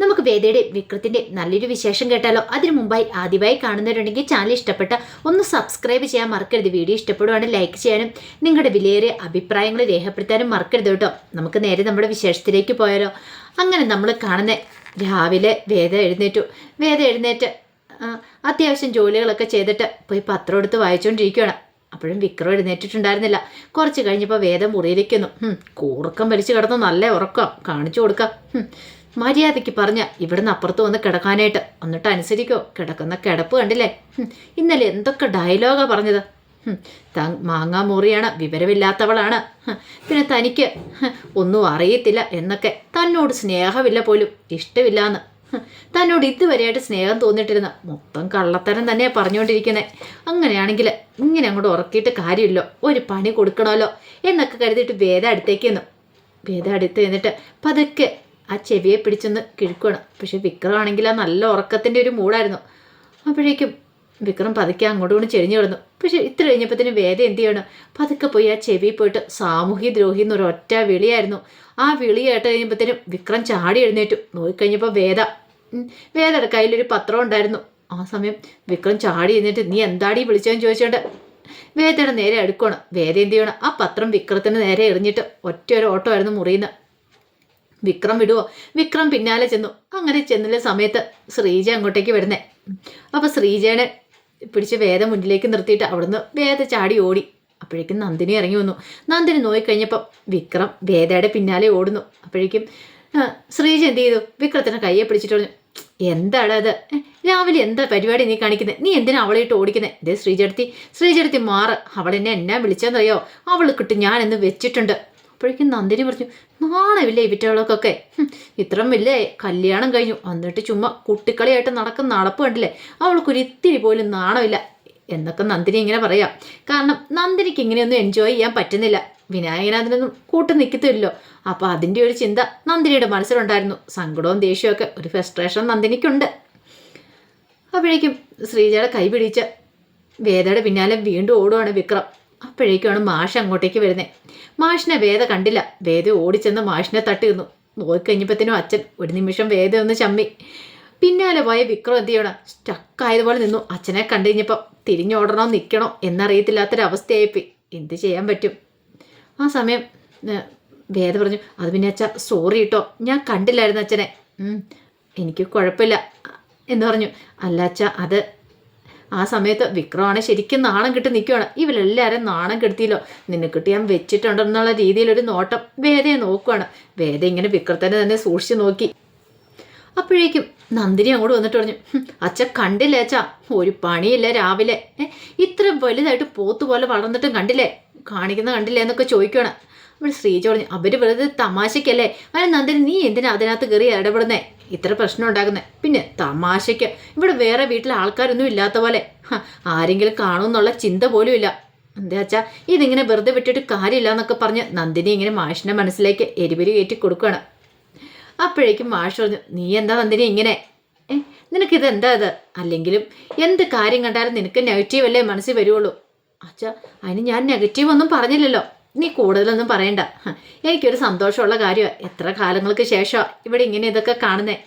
നമുക്ക് വേദയുടെ വിക്രത്തിന്റെ നല്ലൊരു വിശേഷം കേട്ടാലോ? അതിനു മുമ്പായി ആദ്യമായി കാണുന്നവരുണ്ടെങ്കിൽ ചാനൽ ഇഷ്ടപ്പെട്ട ഒന്ന് സബ്സ്ക്രൈബ് ചെയ്യാൻ മറക്കരുത്. വീഡിയോ ഇഷ്ടപ്പെടുവാണെങ്കിൽ ലൈക്ക് ചെയ്യാനും നിങ്ങളുടെ വിലയേറിയ അഭിപ്രായങ്ങൾ രേഖപ്പെടുത്താനും മറക്കരുത് കേട്ടോ. നമുക്ക് നേരെ നമ്മുടെ വിശേഷത്തിലേക്ക് പോയാലോ? അങ്ങനെ നമ്മൾ കാണുന്ന രാവിലെ വേദ എഴുന്നേറ്റു. വേദ എഴുന്നേറ്റ് അത്യാവശ്യം ജോലികളൊക്കെ ചെയ്തിട്ട് പോയി പത്രം എടുത്ത് വായിച്ചുകൊണ്ടിരിക്കുകയാണ് അപ്പോഴും വിക്രം എഴുന്നേറ്റിട്ടുണ്ടായിരുന്നില്ല. കുറച്ച് കഴിഞ്ഞപ്പോൾ വേദം മുറിയിലിരിക്കുന്നു കൂർക്കം വലിച്ചു കിടന്നു. നല്ല ഉറക്കം. കാണിച്ചു കൊടുക്കാം. മര്യാദയ്ക്ക് പറഞ്ഞ ഇവിടുന്ന് അപ്പുറത്ത് വന്ന് കിടക്കാനായിട്ട്. എന്നിട്ട് അനുസരിക്കോ കിടക്കുന്ന കിടപ്പ് കണ്ടില്ലേ? ഇന്നലെ എന്തൊക്കെ ഡയലോഗാ പറഞ്ഞത്? മാങ്ങാ മുറിയാണ് വിവരമില്ലാത്തവളാണ്. പിന്നെ തനിക്ക് ഒന്നും അറിയത്തില്ല എന്നൊക്കെ തന്നോട് സ്നേഹമില്ല പോലും ഇഷ്ടമില്ലാന്ന്. തന്നോട് ഇതുവരെയായിട്ട് സ്നേഹം തോന്നിയിട്ടിരുന്ന മൊത്തം കള്ളത്തരം തന്നെയാണ് പറഞ്ഞുകൊണ്ടിരിക്കുന്നത് അങ്ങനെയാണെങ്കിൽ ഇങ്ങനെ അങ്ങോട്ട് ഉറക്കിയിട്ട് കാര്യമില്ലോ ഒരു പണി കൊടുക്കണമല്ലോ എന്നൊക്കെ കരുതിയിട്ട് വേദ അടുത്തേക്ക് നിന്നു വേദ അടുത്ത് നിന്നിട്ട് പതുക്കെ ആ ചെവിയെ പിടിച്ചൊന്ന് കിഴക്കുകയാണ് പക്ഷെ വിക്രമാണെങ്കിൽ ആ നല്ല ഉറക്കത്തിന്റെ ഒരു മൂടായിരുന്നു അപ്പോഴേക്കും വിക്രം പതുക്കെ അങ്ങോട്ടും കൊണ്ട് ചെരിഞ്ഞു കിടന്നു. പക്ഷെ ഇത്ര കഴിഞ്ഞപ്പോഴത്തേനും വേദ എന്ത് ചെയ്യണം? പതുക്കെ പോയി ആ ചെവി പോയിട്ട് സാമൂഹ്യ ദ്രോഹി എന്നൊരു ഒറ്റ വിളിയായിരുന്നു. ആ വിളി കേട്ട് കഴിഞ്ഞപ്പോഴത്തേനും വിക്രം ചാടി എഴുന്നേറ്റു. നോക്കിക്കഴിഞ്ഞപ്പോൾ വേദ വേദയുടെ കയ്യിലൊരു പത്രം ഉണ്ടായിരുന്നു. ആ സമയം വിക്രം ചാടി എഴുന്നേറ്റ് നീ എന്താടി വിളിച്ചതെന്ന് ചോദിച്ചോണ്ട്? വേദയുടെ നേരെ അടുക്കണം വേദ എന്ത് ചെയ്യണം? ആ പത്രം വിക്രത്തിന് നേരെ എറിഞ്ഞിട്ട് ഒറ്റ ഒരു ഓട്ടമായിരുന്നു മുറിയുന്ന വിക്രം വിടുവോ? വിക്രം പിന്നാലെ ചെന്നു. അങ്ങനെ ചെന്നില്ല സമയത്ത് ശ്രീജ അങ്ങോട്ടേക്ക് വരുന്നേ. അപ്പോൾ ശ്രീജേനെ പിടിച്ച് വേദ മുന്നിലേക്ക് നിർത്തിയിട്ട് അവിടുന്ന് വേദ ചാടി ഓടി. അപ്പോഴേക്കും നന്ദിനി ഇറങ്ങി വന്നു. നന്ദിനി നോയിക്കഴിഞ്ഞപ്പം വിക്രം വേദയുടെ പിന്നാലെ ഓടുന്നു. അപ്പോഴേക്കും ശ്രീജ എന്ത് ചെയ്തു? വിക്രത്തിനെ കയ്യെ പിടിച്ചിട്ട് പറഞ്ഞു എന്താണ് അത് രാവിലെ എന്താ പരിപാടി നീ കാണിക്കുന്നത് നീ എന്തിനാ അവളെ ഇട്ട് ഓടിക്കുന്നത് ഇതേ ശ്രീജടുത്തി ശ്രീജടുത്തി മാറ് അവളെന്നെ എന്നാ വിളിച്ചെന്നറിയോ അവൾ കിട്ടും ഞാൻ എന്ന് വെച്ചിട്ടുണ്ട്. അപ്പോഴേക്കും നന്ദിനി പറഞ്ഞു നാണമില്ലേ ഇവറ്റകളൊക്കെ ഇത്രയും വലിയ കല്യാണം കഴിഞ്ഞു. എന്നിട്ട് ചുമ്മാ കുട്ടിക്കളിയായിട്ട് നടക്കുന്ന നടപ്പ് കണ്ടില്ലേ? അവൾക്കൊരിത്തിരി പോലും നാണമില്ല എന്നൊക്കെ നന്ദിനി ഇങ്ങനെ പറയാം. കാരണം നന്ദിനിക്ക് ഇങ്ങനെയൊന്നും എൻജോയ് ചെയ്യാൻ പറ്റുന്നില്ല. വിനായകൻ അതിനൊന്നും കൂട്ടു നിൽക്കത്തില്ലല്ലോ അപ്പോൾ അതിന്റെ ഒരു ചിന്ത നന്ദിനിയുടെ മനസ്സിലുണ്ടായിരുന്നു. സങ്കടവും ദേഷ്യമൊക്കെ ഒരു ഫ്രസ്ട്രേഷൻ നന്ദിനിക്കുണ്ട്. അപ്പോഴേക്കും ശ്രീജയുടെ കൈ പിടിച്ച വേദയുടെ പിന്നാലെ വീണ്ടും ഓടുവാണ് വിക്രം. അപ്പോഴേക്കുമാണ് മാഷ് അങ്ങോട്ടേക്ക് വരുന്നത് മാഷിനെ വേദ കണ്ടില്ല. വേദ ഓടിച്ചെന്ന് മാഷിനെ തട്ടി നിന്നു. നോക്കിക്കഴിഞ്ഞപ്പോഴത്തേനും അച്ഛൻ ഒരു നിമിഷം വേദ ഒന്ന് ചമ്മി. പിന്നാലെ പോയ വിക്രം എന്ത് ചെയ്യണം? സ്റ്റക്കായതുപോലെ നിന്നു. അച്ഛനെ കണ്ടു കഴിഞ്ഞപ്പോൾ തിരിഞ്ഞോടണോ നിൽക്കണോ എന്നറിയത്തില്ലാത്തൊരവസ്ഥയായിപ്പോയി. എന്ത് ചെയ്യാൻ പറ്റും? ആ സമയം വേദ പറഞ്ഞു അത് പിന്നെ അച്ഛ സോറി കേട്ടോ ഞാൻ കണ്ടില്ലായിരുന്നു അച്ഛനെ. എനിക്ക് കുഴപ്പമില്ല എന്ന് പറഞ്ഞു. അല്ല അച്ഛ അത് ആ സമയത്ത് വിക്രമാണ് ശരിക്കും നാണം കിട്ടി നിൽക്കുകയാണ് ഇവരെല്ലാവരും നാണം കെടുത്തിയല്ലോ. കിട്ടി ഞാൻ വെച്ചിട്ടുണ്ടെന്നുള്ള രീതിയിലൊരു നോട്ടം വേദയെ നോക്കുകയാണ് വേദ ഇങ്ങനെ വിക്രത്തിനെ തന്നെ സൂക്ഷിച്ചു നോക്കി. അപ്പോഴേക്കും നന്ദിനി അങ്ങോട്ട് വന്നിട്ട് പറഞ്ഞു "ഹും, അച്ഛ കണ്ടില്ലേ അച്ഛ? ഒരു പണിയില്ല രാവിലെ. ഇത്ര വലുതായിട്ട് പോത്ത് പോലെ വളർന്നിട്ടും കണ്ടില്ലേ? കാണിക്കുന്ന കണ്ടില്ലേ എന്നൊക്കെ ചോദിക്കുകയാണ് അപ്പോൾ ശ്രീജ പറഞ്ഞു അവർ വെറുതെ തമാശയ്ക്കല്ലേ അങ്ങനെ നന്ദിനി നീ എന്തിനാ അതിനകത്ത് കയറി ഇടപെടുന്നേ? ഇത്ര പ്രശ്നം ഉണ്ടാകുന്നത് പിന്നെ തമാശയ്ക്ക്. ഇവിടെ വേറെ വീട്ടിലെ ആൾക്കാരൊന്നും ഇല്ലാത്ത പോലെ. ആരെങ്കിലും കാണുമെന്നുള്ള ചിന്ത പോലും ഇല്ല. എന്താ ഇതിങ്ങനെ വെറുതെ വിട്ടിട്ട് കാര്യമില്ല എന്നൊക്കെ പറഞ്ഞ് നന്ദിനി ഇങ്ങനെ മാഷിന്റെ മനസ്സിലേക്ക് എരിവരി കയറ്റി കൊടുക്കുകയാണ് അപ്പോഴേക്കും മാഷ് പറഞ്ഞു നീ എന്താ നന്ദിനി ഇങ്ങനെ? ഏ നിനക്കിത് എന്താ ഇത്? അല്ലെങ്കിലും എന്ത് കാര്യം കണ്ടാലും നിനക്ക് നെഗറ്റീവ് അല്ലേ മനസ്സിൽ വരുള്ളൂ അച്ഛാ അതിന് ഞാൻ നെഗറ്റീവ് ഒന്നും പറഞ്ഞില്ലല്ലോ. നീ കൂടുതലൊന്നും പറയണ്ട. എനിക്കൊരു സന്തോഷമുള്ള കാര്യമാണ് എത്ര കാലങ്ങൾക്ക് ശേഷമാണ് ഇവിടെ ഇങ്ങനെ ഇതൊക്കെ കാണുന്നേ.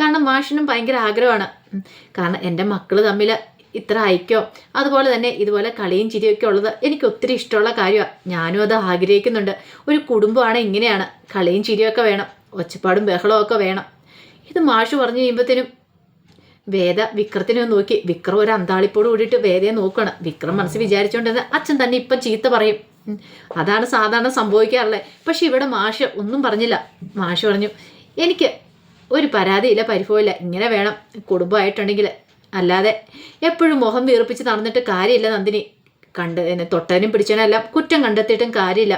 കാരണം മാഷിനും ഭയങ്കര ആഗ്രഹമാണ്. കാരണം എന്റെ മക്കൾ തമ്മിൽ ഇത്ര ഐക്യം അതുപോലെ തന്നെ ഇതുപോലെ കളിയും ചിരിയൊക്കെ ഉള്ളത് എനിക്ക് ഒത്തിരി ഇഷ്ടമുള്ള കാര്യമാണ് ഞാനും അത് ആഗ്രഹിക്കുന്നുണ്ട്. ഒരു കുടുംബമാണ് ഇങ്ങനെയാണ്. കളിയും ചിരിയൊക്കെ വേണം. ഒച്ചപ്പാടും ബഹളവും ഒക്കെ വേണം. ഇത് മാഷ് പറഞ്ഞു കഴിയുമ്പോഴത്തേനും വേദ വിക്രത്തിനെ നോക്കി. വിക്രം ഒരു അന്താളിപ്പോട് കൂടിയിട്ട് വേദയെ നോക്കണം. വിക്രം മനസ്സിൽ വിചാരിച്ചുകൊണ്ടിരുന്ന അച്ഛൻ തന്നെ ഇപ്പം ചീത്ത പറയും. അതാണ് സാധാരണ സംഭവിക്കാറുള്ളത് പക്ഷെ ഇവിടെ മാഷ് ഒന്നും പറഞ്ഞില്ല. മാഷ് പറഞ്ഞു എനിക്ക് ഒരു പരാതിയില്ല പരിഭവമില്ല. ഇങ്ങനെ വേണം കുടുംബമായിട്ടുണ്ടെങ്കിൽ. അല്ലാതെ എപ്പോഴും മുഖം വീർപ്പിച്ച് നടന്നിട്ട് കാര്യമില്ല നന്ദിനി. കണ്ട് എന്നെ തൊട്ടനും പിടിച്ചനും എല്ലാം കുറ്റം കണ്ടെത്തിയിട്ടും കാര്യമില്ല.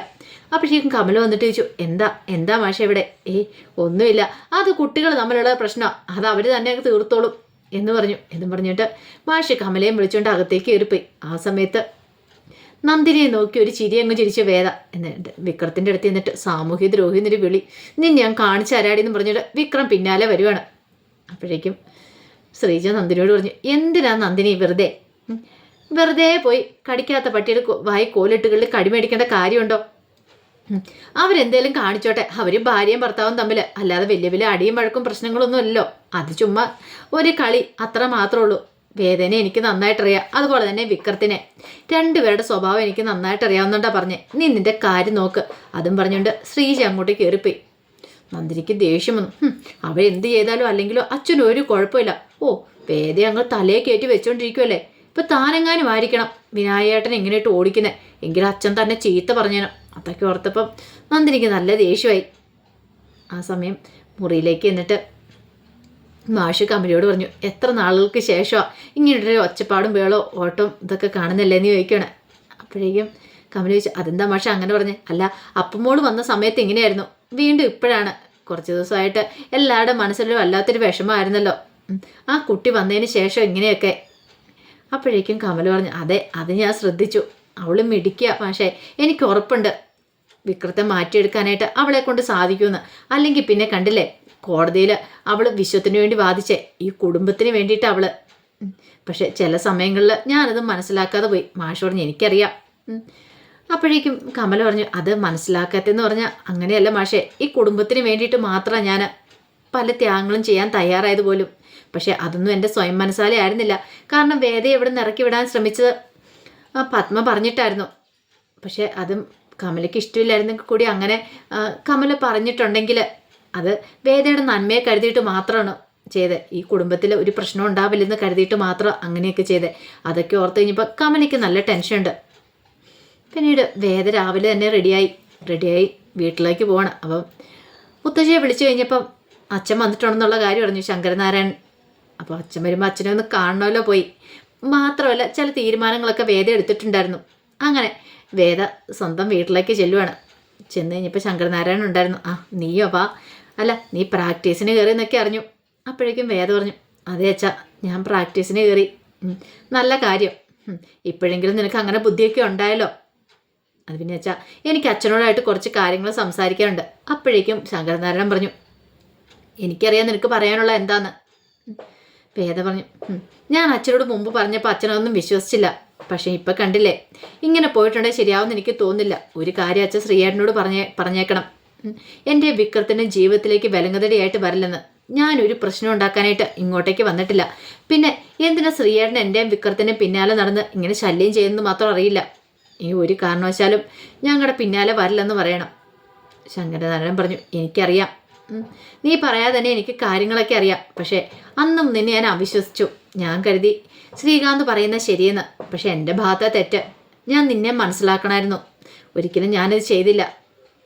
അപ്പോഴേക്കും കമല വന്നിട്ട് ചോദിച്ചു എന്താ എന്താ മാഷ ഇവിടെ? ഏ ഒന്നുമില്ല. അത് കുട്ടികൾ തമ്മിലുള്ള പ്രശ്നമാണ് അത് അവർ തന്നെ തീർത്തോളും. എന്ന് പറഞ്ഞു. എന്നും പറഞ്ഞിട്ട് മാഷ് കമലയും വിളിച്ചുകൊണ്ട് അകത്തേക്ക് കയറിപ്പോയി. ആ സമയത്ത് നന്ദിനിയെ നോക്കി ഒരു ചിരി അങ്ങ് ചിരിച്ച വേദ എന്നിട്ട് വിക്രത്തിന്റെ അടുത്ത് നിന്നിട്ട് സാമൂഹ്യ ദ്രോഹി എന്നൊരു വിളി. നിന്നെ ഞാൻ കാണിച്ചു അരാടി എന്ന് പറഞ്ഞിട്ട് വിക്രം പിന്നാലെ വരുവാണ്. അപ്പോഴേക്കും ശ്രീജ നന്ദിനിയോട് പറഞ്ഞു എന്തിനാ നന്ദിനി വെറുതെ. വെറുതെ പോയി കടിക്കാത്ത പട്ടിയുടെ വായി കോലിട്ടുകളിൽ കടിമേടിക്കേണ്ട കാര്യമുണ്ടോ? അവരെന്തേലും കാണിച്ചോട്ടെ. അവരും ഭാര്യയും ഭർത്താവും തമ്മിൽ. അല്ലാതെ വലിയ വലിയ അടിയും വഴക്കും പ്രശ്നങ്ങളൊന്നും അല്ലല്ലോ. അത് ചുമ്മാ ഒരു കളി അത്ര മാത്രമേ ഉള്ളൂ. വേദന എനിക്ക് നന്നായിട്ടറിയാം. അതുപോലെ തന്നെ വിക്രത്തിനെ. രണ്ടുപേരുടെ സ്വഭാവം എനിക്ക് നന്നായിട്ട് അറിയാവുന്നുണ്ടാ പറഞ്ഞേ. നീ നിന്റെ കാര്യം നോക്ക്. അതും പറഞ്ഞുകൊണ്ട് ശ്രീജ അങ്ങോട്ട് കയറിപ്പോയി നന്ദിനിക്ക് ദേഷ്യം വന്നു. അവൾ അവരെന്ത് ചെയ്താലും അല്ലെങ്കിലോ അച്ഛനും ഒരു കുഴപ്പമില്ല. ഓ വേദ അങ്ങ് തലയെ കയറ്റി വെച്ചോണ്ടിരിക്കുമല്ലേ ഇപ്പൊ താനെങ്ങാനും ആയിരിക്കണം. വിനായേട്ടൻ ഇങ്ങനെയിട്ട് ഓടിക്കുന്നത് എങ്കിലും അച്ഛൻ തന്നെ ചീത്ത പറഞ്ഞു അതൊക്കെ ഓർത്തപ്പം നന്ദിനിക്ക് നല്ല ദേഷ്യമായി. ആ സമയം മുറിയിലേക്ക് എന്നിട്ട് മാഷ് കമ്പനിയോട് പറഞ്ഞു എത്ര നാളുകൾക്ക് ശേഷമാണ് ഇങ്ങനൊരു ഒച്ചപ്പാടും വേളോ ഓട്ടം ഇതൊക്കെ കാണുന്നില്ലേ? എന്ന് ചോദിക്കുകയാണ്. അപ്പോഴേക്കും കമ്പനി ചോദിച്ചു അതെന്താ മാഷ? അങ്ങനെ പറഞ്ഞു അല്ല അപ്പമോൾ വന്ന സമയത്ത് ഇങ്ങനെയായിരുന്നു. വീണ്ടും ഇപ്പോഴാണ്. കുറച്ച് ദിവസമായിട്ട് എല്ലാവരുടെ മനസ്സിലും വല്ലാത്തൊരു വിഷമമായിരുന്നല്ലോ. ആ കുട്ടി വന്നതിന് ശേഷം ഇങ്ങനെയൊക്കെ. അപ്പോഴേക്കും കമൽ പറഞ്ഞു അതെ അത് ഞാൻ ശ്രദ്ധിച്ചു. അവൾ മിടിക്കുക പക്ഷേ എനിക്ക് ഉറപ്പുണ്ട്. വിക്രത്തെ മാറ്റിയെടുക്കാനായിട്ട് അവളെ കൊണ്ട് സാധിക്കുമെന്ന്. അല്ലെങ്കിൽ പിന്നെ കണ്ടില്ലേ കോടതിയിൽ അവൾ വിശ്വത്തിന് വേണ്ടി വാദിച്ചേ ഈ കുടുംബത്തിന് വേണ്ടിയിട്ട് അവൾ. ഉം. പക്ഷെ ചില സമയങ്ങളിൽ ഞാനത് മനസ്സിലാക്കാതെ പോയി. മാഷ് പറഞ്ഞു എനിക്കറിയാം. അപ്പോഴേക്കും കമൽ പറഞ്ഞു അത് മനസ്സിലാക്കാത്തെന്ന് പറഞ്ഞാൽ അങ്ങനെയല്ല മാഷേ. ഈ കുടുംബത്തിന് വേണ്ടിയിട്ട് മാത്രമാണ് ഞാൻ പല ത്യാഗങ്ങളും ചെയ്യാൻ തയ്യാറായത് പോലും. പക്ഷെ അതൊന്നും എന്റെ സ്വയം മനസ്സാലേ ആയിരുന്നില്ല. കാരണം വേദയെ എവിടെ നിന്ന് ഇറക്കി വിടാൻ ശ്രമിച്ചത് പത്മ പറഞ്ഞിട്ടായിരുന്നു. പക്ഷെ അതും കമലയ്ക്ക് ഇഷ്ടമില്ലായിരുന്നെങ്കിൽ കൂടി അങ്ങനെ കമല പറഞ്ഞിട്ടുണ്ടെങ്കിൽ അത് വേദയുടെ നന്മയെ കരുതിയിട്ട് മാത്രമാണ് ചെയ്തത്. ഈ കുടുംബത്തിൽ ഒരു പ്രശ്നം ഉണ്ടാവില്ലെന്ന് കരുതിയിട്ട് മാത്രം അങ്ങനെയൊക്കെ ചെയ്തത്. അതൊക്കെ ഓർത്ത് കഴിഞ്ഞപ്പോൾ കമലയ്ക്ക് നല്ല ടെൻഷനുണ്ട് പിന്നീട് വേദ രാവിലെ തന്നെ റെഡിയായി റെഡിയായി വീട്ടിലേക്ക് പോവാണ്. അപ്പം മുത്തശ്ശിയെ വിളിച്ചു കഴിഞ്ഞപ്പം അച്ഛൻ വന്നിട്ടുണ്ടെന്നുള്ള കാര്യം പറഞ്ഞു ശങ്കരനാരായൺ. അപ്പോൾ അച്ഛൻ വരുമ്പോൾ അച്ഛനെ ഒന്ന് കാണണമല്ലോ പോയി. മാത്രമല്ല ചില തീരുമാനങ്ങളൊക്കെ വേദ എടുത്തിട്ടുണ്ടായിരുന്നു. അങ്ങനെ വേദ സ്വന്തം വീട്ടിലേക്ക് ചെല്ലുവാണ്. ചെന്ന് കഴിഞ്ഞപ്പോൾ ശങ്കരനാരായണൻ ഉണ്ടായിരുന്നു. ആ നീയോ വാ. അല്ല നീ പ്രാക്ടീസിന് കയറി എന്നൊക്കെ അറിഞ്ഞു. അപ്പോഴേക്കും വേദ പറഞ്ഞു അതെ അച്ഛാ ഞാൻ പ്രാക്ടീസിന് കയറി നല്ല കാര്യം. ഇപ്പോഴെങ്കിലും നിനക്ക് അങ്ങനെ ബുദ്ധിയൊക്കെ ഉണ്ടായല്ലോ. അത് പിന്നെ അച്ഛാ എനിക്ക് അച്ഛനോടായിട്ട് കുറച്ച് കാര്യങ്ങൾ സംസാരിക്കാനുണ്ട്. അപ്പോഴേക്കും ശങ്കരനാരായണൻ പറഞ്ഞു എനിക്കറിയാം നിനക്ക് പറയാനുള്ള എന്താന്ന്. വേദ പറഞ്ഞു "ഉം, ഞാൻ അച്ഛനോട് മുമ്പ് പറഞ്ഞപ്പോൾ അച്ഛനൊന്നും വിശ്വസിച്ചില്ല. പക്ഷേ ഇപ്പം കണ്ടില്ലേ? ഇങ്ങനെ പോയിട്ടുണ്ടെങ്കിൽ ശരിയാവുമെന്ന് എനിക്ക് തോന്നുന്നില്ല. ഒരു കാര്യം അച്ഛൻ ശ്രീയേട്ടനോട് പറഞ്ഞേ പറഞ്ഞേക്കണം. എന്റെ വിക്രത്തിന്റെ ജീവിതത്തിലേക്ക് വിലങ്ങതടിയായിട്ട് വരില്ലെന്ന്. ഞാനൊരു പ്രശ്നം ഉണ്ടാക്കാനായിട്ട് ഇങ്ങോട്ടേക്ക് വന്നിട്ടില്ല. പിന്നെ എന്തിനാ ശ്രീയേട്ടൻ എന്റെയും വിക്രത്തിന്റെയും പിന്നാലെ നടന്ന് ഇങ്ങനെ ശല്യം ചെയ്യുന്നത് മാത്രം അറിയില്ല. ഈ ഒരു കാരണവശാലും ഞങ്ങളുടെ പിന്നാലെ വരില്ലെന്ന് പറയണം. ശങ്കരനാരായണൻ പറഞ്ഞു എനിക്കറിയാം. നീ പറയാതെ തന്നെ എനിക്ക് കാര്യങ്ങളൊക്കെ അറിയാം. പക്ഷേ അന്നും നിന്നെ ഞാൻ അവിശ്വസിച്ചു. ഞാൻ കരുതി ശ്രീകാന്ത് പറയുന്ന ശരിയെന്ന്. പക്ഷെ എന്റെ ഭാഗത്തെ തെറ്റ്. ഞാൻ നിന്നെ മനസ്സിലാക്കണമായിരുന്നു. ഒരിക്കലും ഞാനത് ചെയ്തില്ല.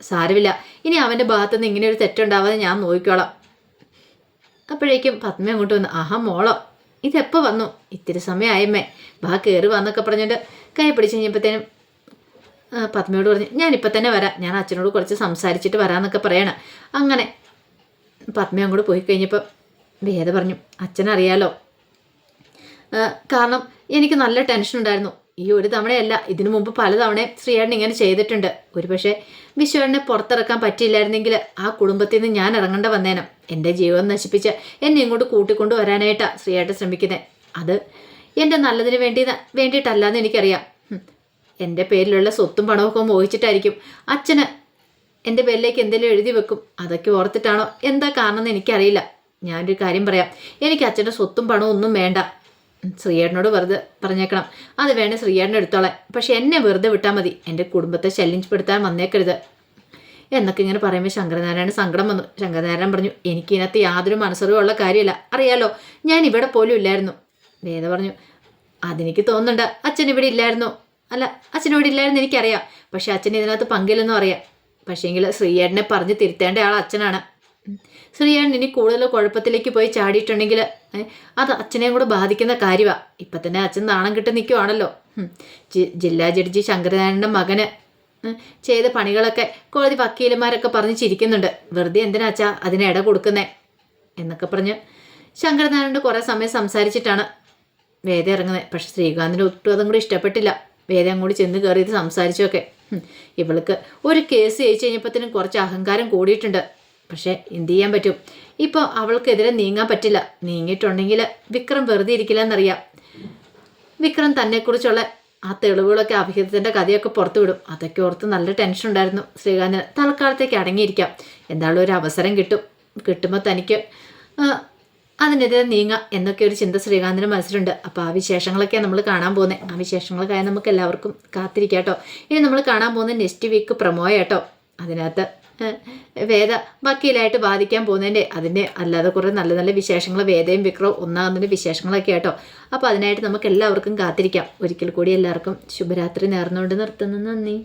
സാരമില്ല. ഇനി അവന്റെ ഭാഗത്തുനിന്ന് ഇങ്ങനെ ഒരു തെറ്റുണ്ടാവാതെ ഞാൻ നോക്കിക്കോളാം. അപ്പോഴേക്കും പത്മ അങ്ങോട്ട് വന്നു. ആഹാ മോളോ ഇതെപ്പോൾ വന്നു? ഇത്തിരി സമയമായമ്മേ ബാ കയറി വന്നൊക്കെ പറഞ്ഞിട്ട് കൈ പിടിച്ച് കഴിഞ്ഞപ്പോഴത്തേനും പത്മയോട് പറഞ്ഞു ഞാനിപ്പോൾ തന്നെ വരാം. ഞാൻ അച്ഛനോട് കുറച്ച് സംസാരിച്ചിട്ട് വരാമെന്നൊക്കെ പറയണം. അങ്ങനെ പത്മ അങ്ങോട്ട് പോയി കഴിഞ്ഞപ്പോൾ വേദ പറഞ്ഞു അച്ഛനറിയാലോ. കാരണം എനിക്ക് നല്ല ടെൻഷൻ ഉണ്ടായിരുന്നു. ഈ ഒരു തവണയല്ല ഇതിനു മുമ്പ് പലതവണയും ശ്രീയേട്ടൻ ഇങ്ങനെ ചെയ്തിട്ടുണ്ട്. ഒരുപക്ഷെ വിശ്വേട്ടനെ പുറത്തിറക്കാൻ പറ്റിയില്ലായിരുന്നെങ്കിൽ ആ കുടുംബത്തിൽ നിന്ന് ഞാൻ ഇറങ്ങേണ്ട വന്നേനെ. എന്റെ ജീവൻ നശിപ്പിച്ച് എന്നെ ഇങ്ങോട്ട് കൂട്ടിക്കൊണ്ടു വരാനായിട്ടാണ് ശ്രീയേട്ടൻ ശ്രമിക്കുന്നത് അത് എന്റെ നല്ലതിന് വേണ്ടി വേണ്ടിയിട്ടല്ലാന്ന് എനിക്കറിയാം. എന്റെ പേരിലുള്ള സ്വത്തും പണമൊക്കെ മോഹിച്ചിട്ടായിരിക്കും അച്ഛന് എന്റെ പേരിലേക്ക് എന്തെങ്കിലും എഴുതി വെക്കും. അതൊക്കെ ഓർത്തിട്ടാണോ? എന്താ കാരണം എന്ന് എനിക്കറിയില്ല. ഞാനൊരു കാര്യം പറയാം. എനിക്ക് അച്ഛന്റെ സ്വത്തും പണവും ഒന്നും വേണ്ട. ശ്രീയേട്ടനോട് വെറുതെ പറഞ്ഞേക്കണം. അത് വേണേ ശ്രീയേട്ടനെ എടുത്തോളാം പക്ഷെ എന്നെ വെറുതെ വിട്ടാൽ മതി. എന്റെ കുടുംബത്തെ ശല്യപ്പെടുത്താൻ വന്നേക്കരുത്. എന്നൊക്കെ ഇങ്ങനെ പറയുമ്പോൾ ശങ്കരനാരായണ സങ്കടം വന്നു. ശങ്കരനാരായണൻ പറഞ്ഞു എനിക്ക് ഇതിനകത്ത് യാതൊരു മനസ്സറിവുള്ള കാര്യമില്ല. അറിയാലോ ഞാൻ ഇവിടെ പോലും ഇല്ലായിരുന്നു. വേദ പറഞ്ഞു അതെനിക്ക് തോന്നുന്നുണ്ട്. അച്ഛൻ ഇവിടെ ഇല്ലായിരുന്നു. അല്ല അച്ഛൻ ഇവിടെ ഇല്ലായിരുന്നു എനിക്കറിയാം. പക്ഷെ അച്ഛൻ ഇതിനകത്ത് പങ്കില്ലെന്നും അറിയാം പക്ഷേങ്കിൽ ശ്രീയേട്ടനെ പറഞ്ഞ് തിരുത്തേണ്ട ആൾ അച്ഛനാണ്. ശ്രീയേട്ടൻ ഇനി കൂടുതൽ കുഴപ്പത്തിലേക്ക് പോയി ചാടിയിട്ടുണ്ടെങ്കിൽ അത് അച്ഛനെയും കൂടെ ബാധിക്കുന്ന കാര്യമാണ് ഇപ്പം തന്നെ അച്ഛൻ നാണം കിട്ടി നിൽക്കുവാണല്ലോ ജില്ലാ ജഡ്ജി ശങ്കരനാരായണന്റെ മകന് ചെയ്ത പണികളൊക്കെ കോടതി വക്കീലന്മാരൊക്കെ പറഞ്ഞ് ചിരിക്കുന്നുണ്ട്. വെറുതെ എന്തിനാ അച്ഛാ അതിന് ഇട കൊടുക്കുന്നേ? എന്നൊക്കെ പറഞ്ഞ് ശങ്കരനാരായണന്റെ കുറേ സമയം സംസാരിച്ചിട്ടാണ് വേദ ഇറങ്ങുന്നത് പക്ഷെ ശ്രീകാന്തിന് ഒട്ടും അതും കൂടി ഇഷ്ടപ്പെട്ടില്ല. വേദ അങ്ങോട്ട് ചെന്ന് കയറിയത് സംസാരിച്ചൊക്കെ. ഇവൾക്ക് ഒരു കേസ് ജയിച്ചു കഴിഞ്ഞപ്പോഴത്തേനും കുറച്ച് അഹങ്കാരം കൂടിയിട്ടുണ്ട്. പക്ഷേ എന്ത് ചെയ്യാൻ പറ്റും? ഇപ്പോൾ അവൾക്കെതിരെ നീങ്ങാൻ പറ്റില്ല. നീങ്ങിയിട്ടുണ്ടെങ്കിൽ വിക്രം വെറുതെ ഇരിക്കില്ല എന്നറിയാം വിക്രം തന്നെക്കുറിച്ചുള്ള ആ തെളിവുകളൊക്കെ അഭിഹിതത്തിന്റെ കഥയൊക്കെ പുറത്തു വിടും അതൊക്കെ ഓർത്ത് നല്ല ടെൻഷൻ ഉണ്ടായിരുന്നു. ശ്രീകാന്തിന് തൽക്കാലത്തേക്ക് അടങ്ങിയിരിക്കാം. എന്തായാലും ഒരു അവസരം കിട്ടും. കിട്ടുമ്പോൾ തനിക്ക് അതിനെതിരെ നീങ്ങാം എന്നൊക്കെ ഒരു ചിന്ത ശ്രീകാന്തിന് മനസ്സിലുണ്ട്. അപ്പോൾ ആ വിശേഷങ്ങളൊക്കെയാണ് നമ്മൾ കാണാൻ പോകുന്നത് ആ വിശേഷങ്ങൾക്കായി നമുക്ക് എല്ലാവർക്കും കാത്തിരിക്കാം കേട്ടോ. ഇനി നമ്മൾ കാണാൻ പോകുന്ന നെക്സ്റ്റ് വീക്ക് പ്രമോ കേട്ടോ. അതിനകത്ത് വേദ വക്കീലായിട്ട് ബാധിക്കാൻ പോകുന്നതിന്റെ അതിന്റെ അല്ലാതെ കുറേ നല്ല നല്ല വിശേഷങ്ങൾ വേദയും വിക്രവും ഒന്നാകുന്നതിന്റെ വിശേഷങ്ങളൊക്കെ കേട്ടോ. അപ്പോൾ അതിനായിട്ട് നമുക്ക് എല്ലാവർക്കും കാത്തിരിക്കാം. ഒരിക്കൽ കൂടി എല്ലാവർക്കും ശുഭരാത്രി നേർന്നുകൊണ്ട് നിർത്തുന്നു. നന്ദി.